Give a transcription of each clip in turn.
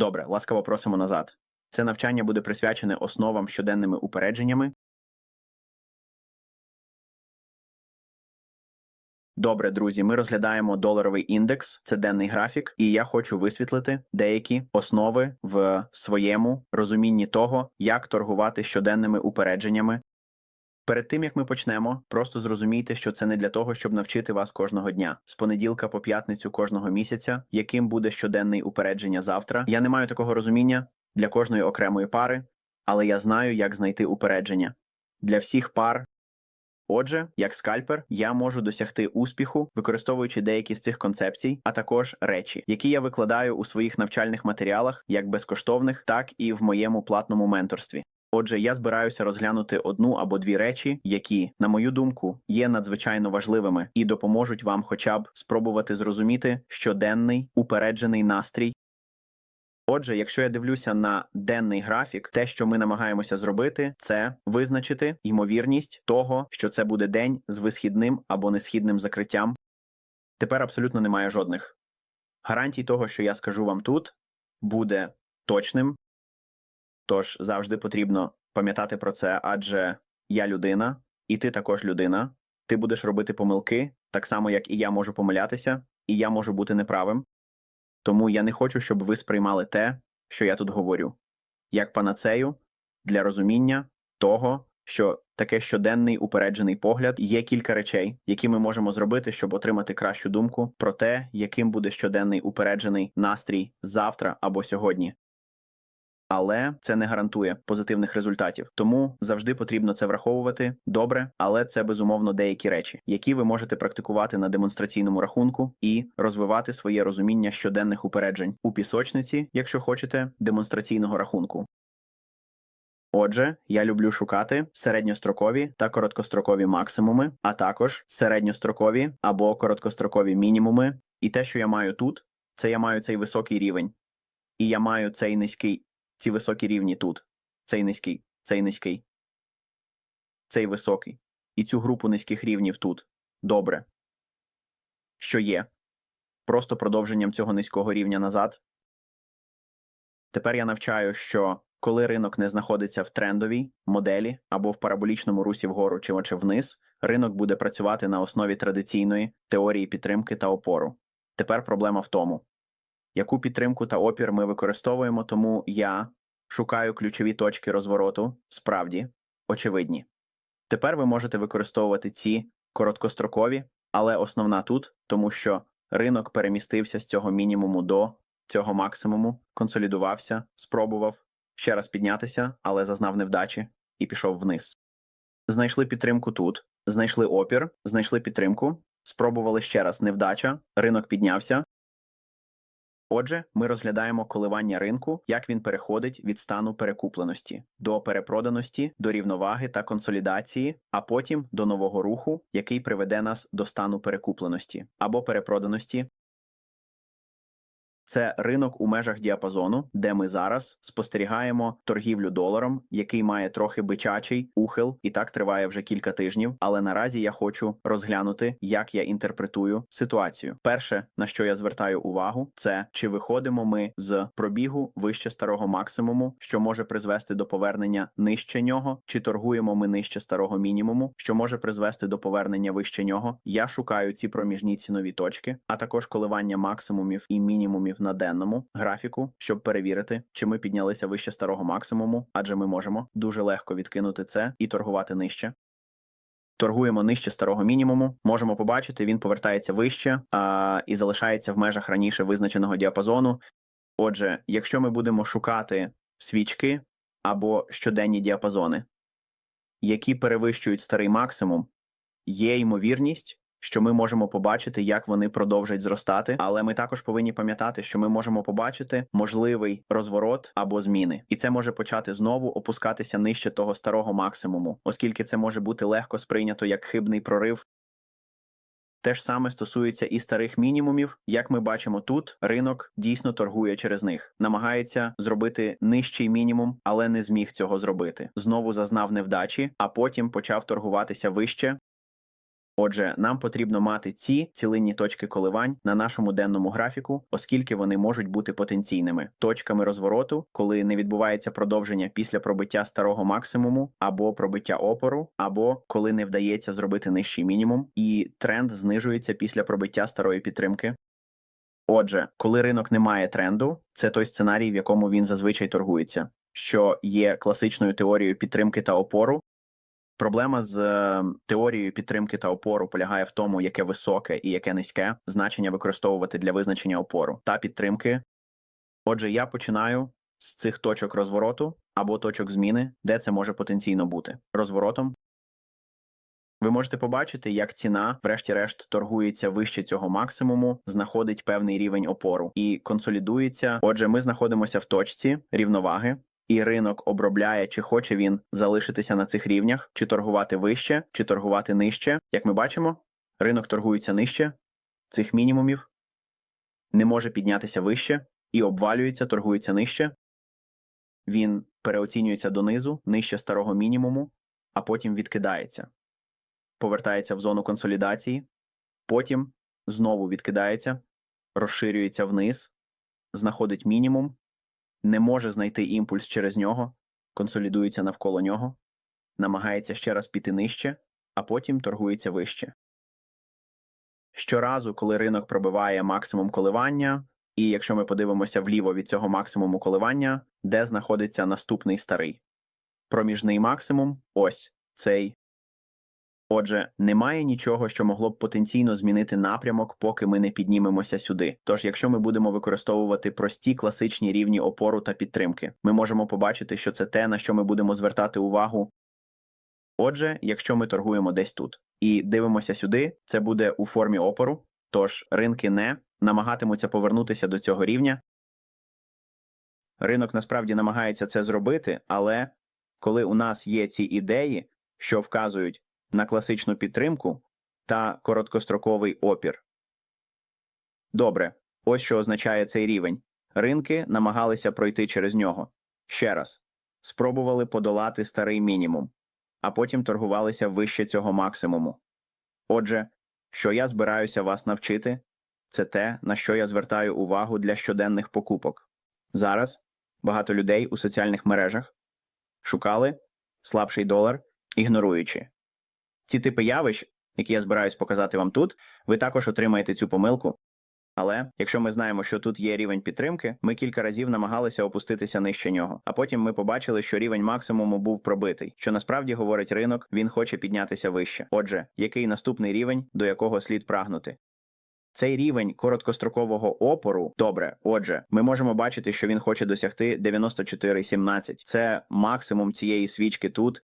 Добре, ласкаво просимо назад. Це навчання буде присвячене основам щоденними упередженнями. Добре, друзі, ми розглядаємо доларовий індекс, це денний графік, і я хочу висвітлити деякі основи в своєму розумінні того, як торгувати щоденними упередженнями. Перед тим як ми почнемо, просто зрозумійте, що це не для того, щоб навчити вас кожного дня з понеділка по п'ятницю кожного місяця, яким буде щоденний упередження завтра. Я не маю такого розуміння для кожної окремої пари, але я знаю, як знайти упередження для всіх пар. Отже, як скальпер, я можу досягти успіху, використовуючи деякі з цих концепцій, а також речі, які я викладаю у своїх навчальних матеріалах, як безкоштовних, так і в моєму платному менторстві. Отже, я збираюся розглянути одну або дві речі, які, на мою думку, є надзвичайно важливими і допоможуть вам, хоча б спробувати зрозуміти щоденний упереджений настрій. Отже, якщо я дивлюся на денний графік, те, що ми намагаємося зробити, це визначити ймовірність того, що це буде день з висхідним або несхідним закриттям. Тепер абсолютно немає жодних гарантій того, що я скажу вам тут, буде точним. Тож завжди потрібно пам'ятати про це, адже я людина, і ти також людина. Ти будеш робити помилки, так само як і я можу помилятися, і я можу бути неправим. Тому я не хочу, щоб ви сприймали те, що я тут говорю, як панацею для розуміння того, що таке щоденний упереджений погляд є кілька речей, які ми можемо зробити, щоб отримати кращу думку про те, яким буде щоденний упереджений настрій завтра або сьогодні. Але це не гарантує позитивних результатів, тому завжди потрібно це враховувати добре, але це безумовно деякі речі, які ви можете практикувати на демонстраційному рахунку і розвивати своє розуміння щоденних упереджень у пісочниці, якщо хочете, демонстраційного рахунку. Отже, я люблю шукати середньострокові та короткострокові максимуми, а також середньострокові або короткострокові мінімуми. І те, що я маю тут, це я маю цей високий рівень, і я маю цей низький ці високі рівні тут. Цей низький, цей низький, цей високий. І цю групу низьких рівнів тут. Добре. Що є? Просто продовженням цього низького рівня назад. Тепер я навчаю, що коли ринок не знаходиться в трендовій моделі або в параболічному русі вгору чи чи вниз, ринок буде працювати на основі традиційної теорії підтримки та опору. Тепер проблема в тому, яку підтримку та опір ми використовуємо, тому я шукаю ключові точки розвороту, справді, очевидні. Тепер ви можете використовувати ці короткострокові, але основна тут, тому що ринок перемістився з цього мінімуму до цього максимуму, консолідувався, спробував ще раз піднятися, але зазнав невдачі і пішов вниз. Знайшли підтримку тут, знайшли опір, знайшли підтримку, спробували ще раз невдача, ринок піднявся, Отже, ми розглядаємо коливання ринку, як він переходить від стану перекупленості до перепроданості, до рівноваги та консолідації, а потім до нового руху, який приведе нас до стану перекупленості або перепроданості це ринок у межах діапазону, де ми зараз спостерігаємо торгівлю доларом, який має трохи бичачий ухил, і так триває вже кілька тижнів. Але наразі я хочу розглянути, як я інтерпретую ситуацію. Перше, на що я звертаю увагу, це чи виходимо ми з пробігу вище старого максимуму, що може призвести до повернення нижче нього, чи торгуємо ми нижче старого мінімуму, що може призвести до повернення вище нього. Я шукаю ці проміжні цінові точки, а також коливання максимумів і мінімумів на денному графіку, щоб перевірити, чи ми піднялися вище старого максимуму, адже ми можемо дуже легко відкинути це і торгувати нижче. Торгуємо нижче старого мінімуму, можемо побачити, він повертається вище а, і залишається в межах раніше визначеного діапазону. Отже, якщо ми будемо шукати свічки або щоденні діапазони, які перевищують старий максимум, є ймовірність, що ми можемо побачити, як вони продовжать зростати, але ми також повинні пам'ятати, що ми можемо побачити можливий розворот або зміни, і це може почати знову опускатися нижче того старого максимуму, оскільки це може бути легко сприйнято як хибний прорив. Те ж саме стосується і старих мінімумів. Як ми бачимо тут, ринок дійсно торгує через них, намагається зробити нижчий мінімум, але не зміг цього зробити. Знову зазнав невдачі, а потім почав торгуватися вище, Отже, нам потрібно мати ці цілинні точки коливань на нашому денному графіку, оскільки вони можуть бути потенційними точками розвороту, коли не відбувається продовження після пробиття старого максимуму або пробиття опору, або коли не вдається зробити нижчий мінімум, і тренд знижується після пробиття старої підтримки. Отже, коли ринок не має тренду, це той сценарій, в якому він зазвичай торгується, що є класичною теорією підтримки та опору. Проблема з е, теорією підтримки та опору полягає в тому, яке високе і яке низьке значення використовувати для визначення опору та підтримки. Отже, я починаю з цих точок розвороту або точок зміни, де це може потенційно бути. Розворотом ви можете побачити, як ціна, врешті-решт, торгується вище цього максимуму, знаходить певний рівень опору і консолідується. Отже, ми знаходимося в точці рівноваги, і ринок обробляє, чи хоче він залишитися на цих рівнях, чи торгувати вище, чи торгувати нижче. Як ми бачимо, ринок торгується нижче цих мінімумів, не може піднятися вище і обвалюється, торгується нижче. Він переоцінюється донизу, нижче старого мінімуму, а потім відкидається повертається в зону консолідації, потім знову відкидається, розширюється вниз, знаходить мінімум, не може знайти імпульс через нього, консолідується навколо нього, намагається ще раз піти нижче, а потім торгується вище. Щоразу, коли ринок пробиває максимум коливання, і якщо ми подивимося вліво від цього максимуму коливання, де знаходиться наступний старий проміжний максимум ось цей Отже, немає нічого, що могло б потенційно змінити напрямок, поки ми не піднімемося сюди. Тож, якщо ми будемо використовувати прості класичні рівні опору та підтримки, ми можемо побачити, що це те, на що ми будемо звертати увагу. Отже, якщо ми торгуємо десь тут і дивимося сюди, це буде у формі опору, тож ринки не намагатимуться повернутися до цього рівня. Ринок насправді намагається це зробити, але коли у нас є ці ідеї, що вказують на класичну підтримку та короткостроковий опір. Добре, ось що означає цей рівень. Ринки намагалися пройти через нього. Ще раз спробували подолати старий мінімум, а потім торгувалися вище цього максимуму. Отже, що я збираюся вас навчити, це те, на що я звертаю увагу для щоденних покупок. Зараз багато людей у соціальних мережах шукали слабший долар, ігноруючи ці типи явищ, які я збираюсь показати вам тут, ви також отримаєте цю помилку. Але якщо ми знаємо, що тут є рівень підтримки, ми кілька разів намагалися опуститися нижче нього. А потім ми побачили, що рівень максимуму був пробитий. Що насправді говорить ринок, він хоче піднятися вище. Отже, який наступний рівень, до якого слід прагнути? Цей рівень короткострокового опору добре. Отже, ми можемо бачити, що він хоче досягти 94,17. Це максимум цієї свічки тут,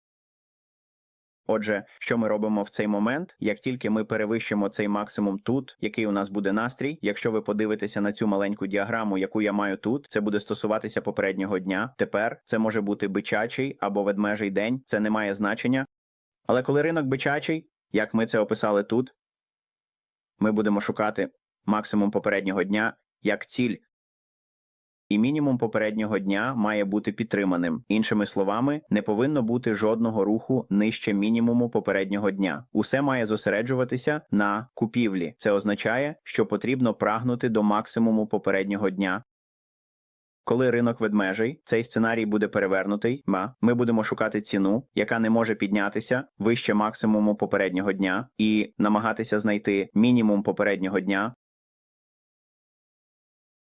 Отже, що ми робимо в цей момент? Як тільки ми перевищимо цей максимум тут, який у нас буде настрій, якщо ви подивитеся на цю маленьку діаграму, яку я маю тут, це буде стосуватися попереднього дня. Тепер це може бути бичачий або ведмежий день, це не має значення. Але коли ринок бичачий, як ми це описали тут, ми будемо шукати максимум попереднього дня як ціль і мінімум попереднього дня має бути підтриманим. Іншими словами, не повинно бути жодного руху нижче мінімуму попереднього дня. Усе має зосереджуватися на купівлі. Це означає, що потрібно прагнути до максимуму попереднього дня. Коли ринок ведмежий, цей сценарій буде перевернутий, ми будемо шукати ціну, яка не може піднятися вище максимуму попереднього дня, і намагатися знайти мінімум попереднього дня,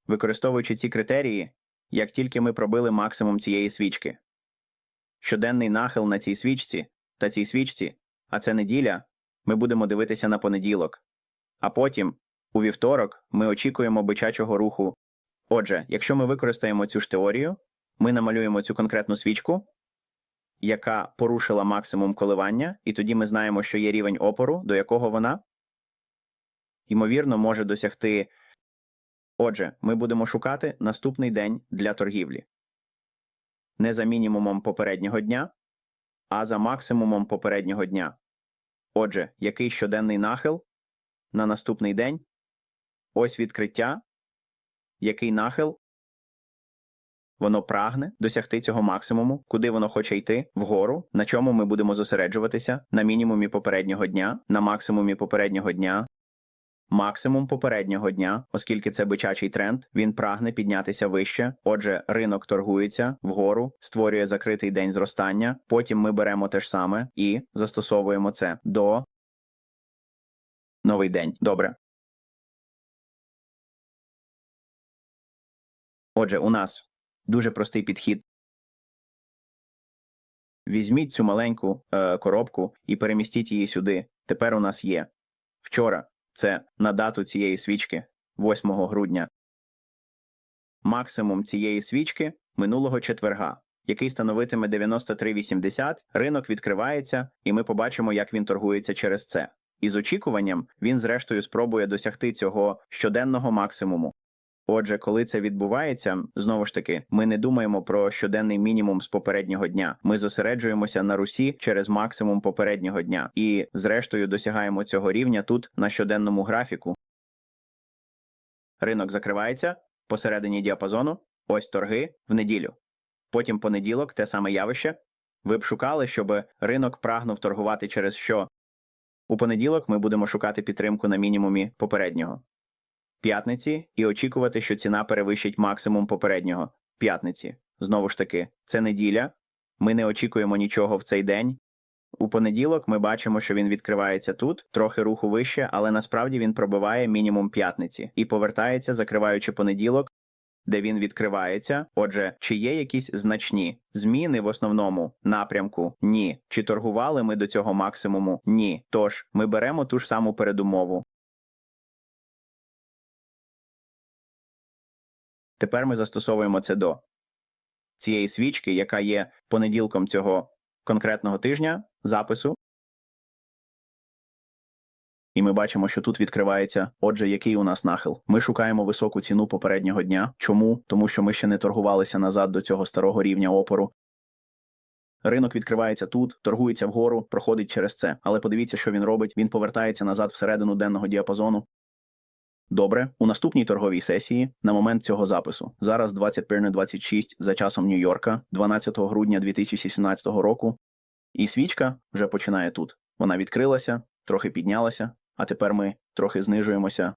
використовуючи ці критерії, як тільки ми пробили максимум цієї свічки. Щоденний нахил на цій свічці та цій свічці, а це неділя, ми будемо дивитися на понеділок. А потім, у вівторок, ми очікуємо бичачого руху. Отже, якщо ми використаємо цю ж теорію, ми намалюємо цю конкретну свічку, яка порушила максимум коливання, і тоді ми знаємо, що є рівень опору, до якого вона, ймовірно, може досягти Отже, ми будемо шукати наступний день для торгівлі. Не за мінімумом попереднього дня, а за максимумом попереднього дня. Отже, який щоденний нахил на наступний день? Ось відкриття. Який нахил? Воно прагне досягти цього максимуму, куди воно хоче йти вгору. На чому ми будемо зосереджуватися на мінімумі попереднього дня, на максимумі попереднього дня. Максимум попереднього дня, оскільки це бичачий тренд, він прагне піднятися вище. Отже, ринок торгується вгору, створює закритий день зростання. Потім ми беремо те ж саме і застосовуємо це до новий день. Добре. Отже, у нас дуже простий підхід. Візьміть цю маленьку е, коробку і перемістіть її сюди. Тепер у нас є вчора. Це на дату цієї свічки 8 грудня. Максимум цієї свічки минулого четверга, який становитиме 93,80. Ринок відкривається, і ми побачимо, як він торгується через це. І з очікуванням він, зрештою, спробує досягти цього щоденного максимуму. Отже, коли це відбувається, знову ж таки, ми не думаємо про щоденний мінімум з попереднього дня. Ми зосереджуємося на русі через максимум попереднього дня, і, зрештою, досягаємо цього рівня тут на щоденному графіку. Ринок закривається посередині діапазону. Ось торги в неділю. Потім понеділок, те саме явище. Ви б шукали, щоб ринок прагнув торгувати через що. У понеділок ми будемо шукати підтримку на мінімумі попереднього п'ятниці і очікувати, що ціна перевищить максимум попереднього п'ятниці. Знову ж таки, це неділя. Ми не очікуємо нічого в цей день. У понеділок ми бачимо, що він відкривається тут, трохи руху вище, але насправді він пробиває мінімум п'ятниці і повертається, закриваючи понеділок, де він відкривається. Отже, чи є якісь значні зміни в основному напрямку? Ні. Чи торгували ми до цього максимуму? Ні. Тож ми беремо ту ж саму передумову. Тепер ми застосовуємо це до цієї свічки, яка є понеділком цього конкретного тижня запису. І ми бачимо, що тут відкривається. Отже, який у нас нахил? Ми шукаємо високу ціну попереднього дня. Чому? Тому що ми ще не торгувалися назад до цього старого рівня опору. Ринок відкривається тут, торгується вгору, проходить через це. Але подивіться, що він робить. Він повертається назад всередину денного діапазону. Добре, у наступній торговій сесії на момент цього запису зараз 21.26 за часом Нью-Йорка, 12 грудня 2017 року. І свічка вже починає тут. Вона відкрилася, трохи піднялася, а тепер ми трохи знижуємося.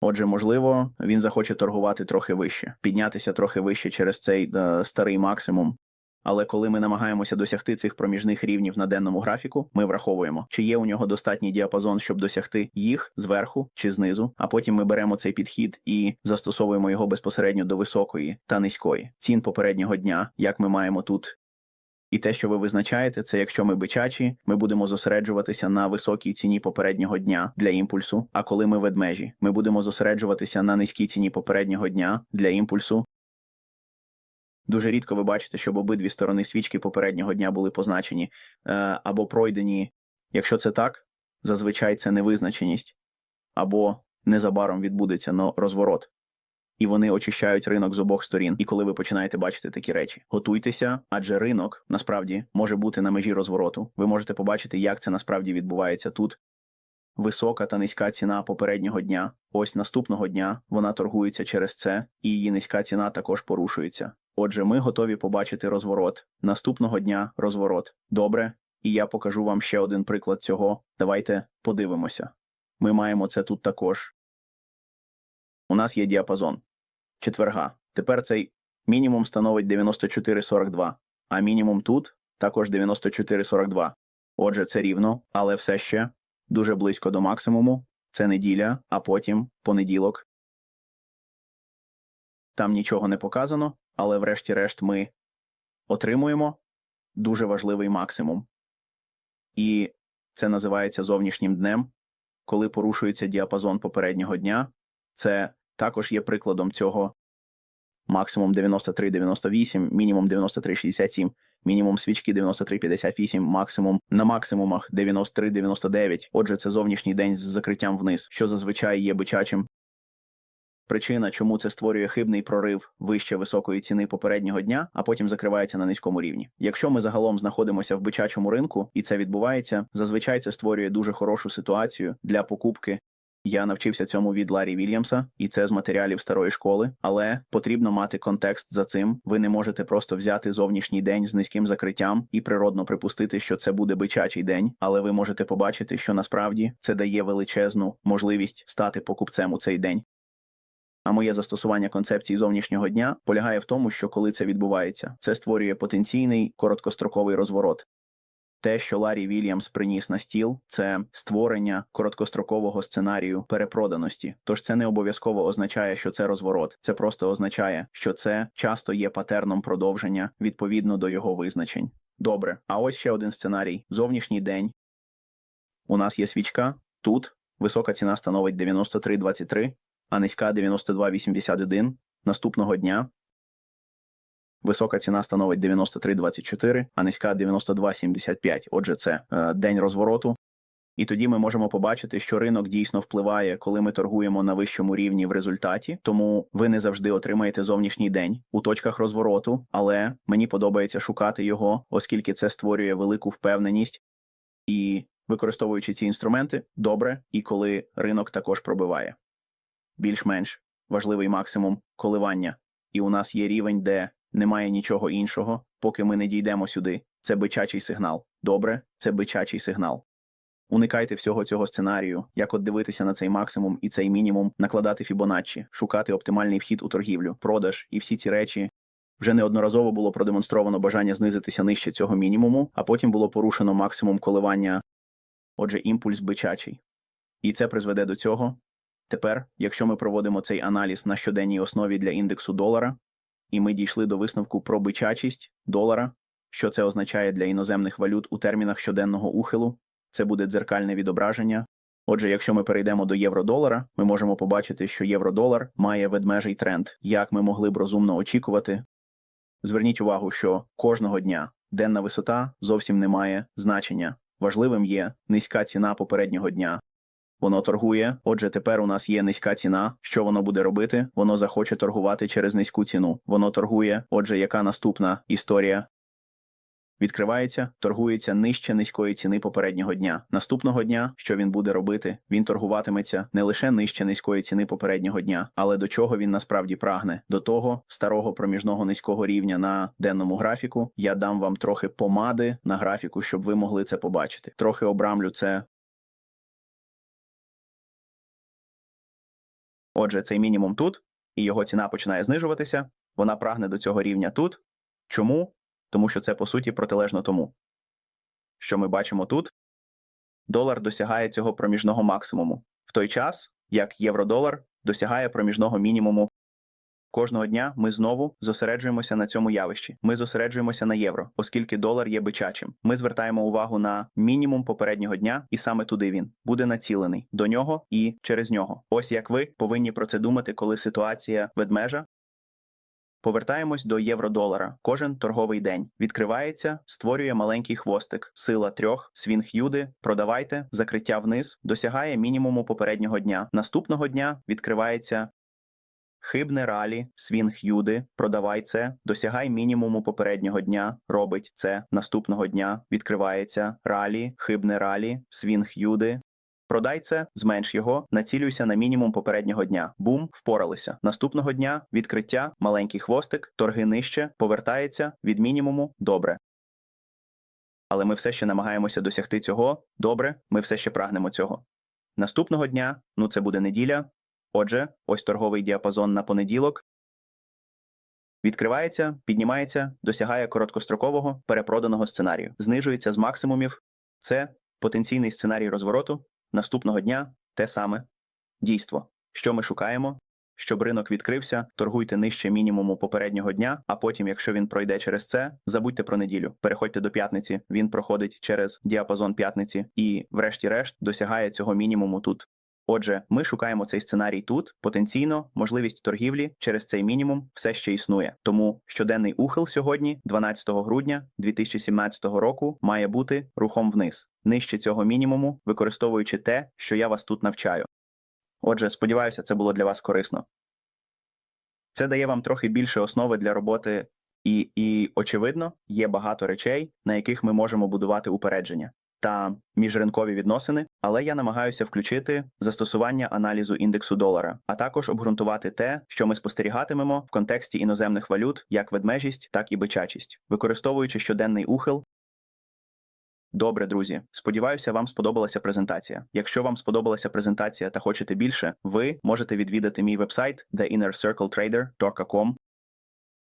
Отже, можливо, він захоче торгувати трохи вище, піднятися трохи вище через цей е, старий максимум. Але коли ми намагаємося досягти цих проміжних рівнів на денному графіку, ми враховуємо, чи є у нього достатній діапазон, щоб досягти їх зверху чи знизу. А потім ми беремо цей підхід і застосовуємо його безпосередньо до високої та низької цін попереднього дня, як ми маємо тут. І те, що ви визначаєте, це якщо ми бичачі, ми будемо зосереджуватися на високій ціні попереднього дня для імпульсу. А коли ми ведмежі, ми будемо зосереджуватися на низькій ціні попереднього дня для імпульсу. Дуже рідко ви бачите, щоб обидві сторони свічки попереднього дня були позначені е, або пройдені. Якщо це так, зазвичай це невизначеність, або незабаром відбудеться розворот. І вони очищають ринок з обох сторін. І коли ви починаєте бачити такі речі, готуйтеся, адже ринок насправді може бути на межі розвороту. Ви можете побачити, як це насправді відбувається тут. Висока та низька ціна попереднього дня. Ось наступного дня вона торгується через це, і її низька ціна також порушується. Отже, ми готові побачити розворот. Наступного дня розворот. Добре, і я покажу вам ще один приклад цього. Давайте подивимося. Ми маємо це тут також. У нас є діапазон четверга. Тепер цей мінімум становить 94,42, а мінімум тут також 94,42. Отже, це рівно, але все ще дуже близько до максимуму. Це неділя, а потім понеділок. Там нічого не показано, але врешті-решт ми отримуємо дуже важливий максимум. І це називається зовнішнім днем, коли порушується діапазон попереднього дня. Це також є прикладом цього максимум 93,98, мінімум 93,67, мінімум свічки 93,58, максимум на максимумах 93,99. Отже, це зовнішній день з закриттям вниз, що зазвичай є бичачим. Причина, чому це створює хибний прорив вище високої ціни попереднього дня, а потім закривається на низькому рівні. Якщо ми загалом знаходимося в бичачому ринку і це відбувається, зазвичай це створює дуже хорошу ситуацію для покупки Я навчився цьому від Ларі Вільямса, і це з матеріалів старої школи. Але потрібно мати контекст за цим. Ви не можете просто взяти зовнішній день з низьким закриттям і природно припустити, що це буде бичачий день. Але ви можете побачити, що насправді це дає величезну можливість стати покупцем у цей день. А моє застосування концепції зовнішнього дня полягає в тому, що коли це відбувається, це створює потенційний короткостроковий розворот. Те, що Ларі Вільямс приніс на стіл, це створення короткострокового сценарію перепроданості. Тож це не обов'язково означає, що це розворот. Це просто означає, що це часто є патерном продовження відповідно до його визначень. Добре, а ось ще один сценарій: зовнішній день. У нас є свічка. Тут висока ціна становить 93,23, а низька 92,81. Наступного дня Висока ціна становить 93,24, а низька 92,75. Отже, це е, день розвороту. І тоді ми можемо побачити, що ринок дійсно впливає, коли ми торгуємо на вищому рівні в результаті. Тому ви не завжди отримаєте зовнішній день у точках розвороту, але мені подобається шукати його, оскільки це створює велику впевненість і використовуючи ці інструменти, добре, і коли ринок також пробиває. Більш-менш важливий максимум коливання. І у нас є рівень, де немає нічого іншого, поки ми не дійдемо сюди. Це бичачий сигнал. Добре, це бичачий сигнал. Уникайте всього цього сценарію, як от дивитися на цей максимум і цей мінімум, накладати Фібоначчі, шукати оптимальний вхід у торгівлю, продаж і всі ці речі. Вже неодноразово було продемонстровано бажання знизитися нижче цього мінімуму, а потім було порушено максимум коливання, отже, імпульс бичачий. І це призведе до цього. Тепер, якщо ми проводимо цей аналіз на щоденній основі для індексу долара, і ми дійшли до висновку про бичачість долара, що це означає для іноземних валют у термінах щоденного ухилу, це буде дзеркальне відображення. Отже, якщо ми перейдемо до євро-долара, ми можемо побачити, що євро-долар має ведмежий тренд, як ми могли б розумно очікувати. Зверніть увагу, що кожного дня денна висота зовсім не має значення. Важливим є низька ціна попереднього дня. Воно торгує. Отже, тепер у нас є низька ціна. Що воно буде робити? Воно захоче торгувати через низьку ціну. Воно торгує. Отже, яка наступна історія? Відкривається, торгується нижче низької ціни попереднього дня. Наступного дня, що він буде робити, він торгуватиметься не лише нижче низької ціни попереднього дня, але до чого він насправді прагне. До того старого проміжного низького рівня на денному графіку. Я дам вам трохи помади на графіку, щоб ви могли це побачити. Трохи обрамлю це Отже, цей мінімум тут, і його ціна починає знижуватися. Вона прагне до цього рівня тут. Чому? Тому що це по суті протилежно тому. Що ми бачимо тут? Долар досягає цього проміжного максимуму в той час, як євро-долар досягає проміжного мінімуму. Кожного дня ми знову зосереджуємося на цьому явищі. Ми зосереджуємося на євро, оскільки долар є бичачим. Ми звертаємо увагу на мінімум попереднього дня, і саме туди він буде націлений до нього і через нього. Ось як ви повинні про це думати, коли ситуація ведмежа. Повертаємось до євро-долара. Кожен торговий день відкривається, створює маленький хвостик, сила трьох, свінг юди, продавайте, закриття вниз, досягає мінімуму попереднього дня. Наступного дня відкривається Хибне ралі, свінг юди, продавай це, досягай мінімуму попереднього дня, робить це наступного дня, відкривається ралі, хибне ралі, свінг юди. Продай це, зменш його, націлюйся на мінімум попереднього дня. Бум, впоралися. Наступного дня відкриття, маленький хвостик, торги нижче, повертається від мінімуму. Добре. Але ми все ще намагаємося досягти цього. Добре, ми все ще прагнемо цього. Наступного дня, ну це буде неділя, Отже, ось торговий діапазон на понеділок. Відкривається, піднімається, досягає короткострокового перепроданого сценарію, знижується з максимумів. Це потенційний сценарій розвороту. Наступного дня те саме дійство. Що ми шукаємо? Щоб ринок відкрився, торгуйте нижче мінімуму попереднього дня, а потім, якщо він пройде через це, забудьте про неділю. Переходьте до п'ятниці, він проходить через діапазон п'ятниці і, врешті-решт, досягає цього мінімуму тут. Отже, ми шукаємо цей сценарій тут. Потенційно можливість торгівлі через цей мінімум все ще існує. Тому щоденний ухил сьогодні, 12 грудня 2017 року, має бути рухом вниз, нижче цього мінімуму, використовуючи те, що я вас тут навчаю. Отже, сподіваюся, це було для вас корисно. Це дає вам трохи більше основи для роботи, і, і очевидно, є багато речей, на яких ми можемо будувати упередження. Та міжринкові відносини, але я намагаюся включити застосування аналізу індексу долара, а також обґрунтувати те, що ми спостерігатимемо в контексті іноземних валют, як ведмежість, так і бичачість, використовуючи щоденний ухил. Добре, друзі. Сподіваюся, вам сподобалася презентація. Якщо вам сподобалася презентація та хочете більше, ви можете відвідати мій вебсайт theinnercircletrader.com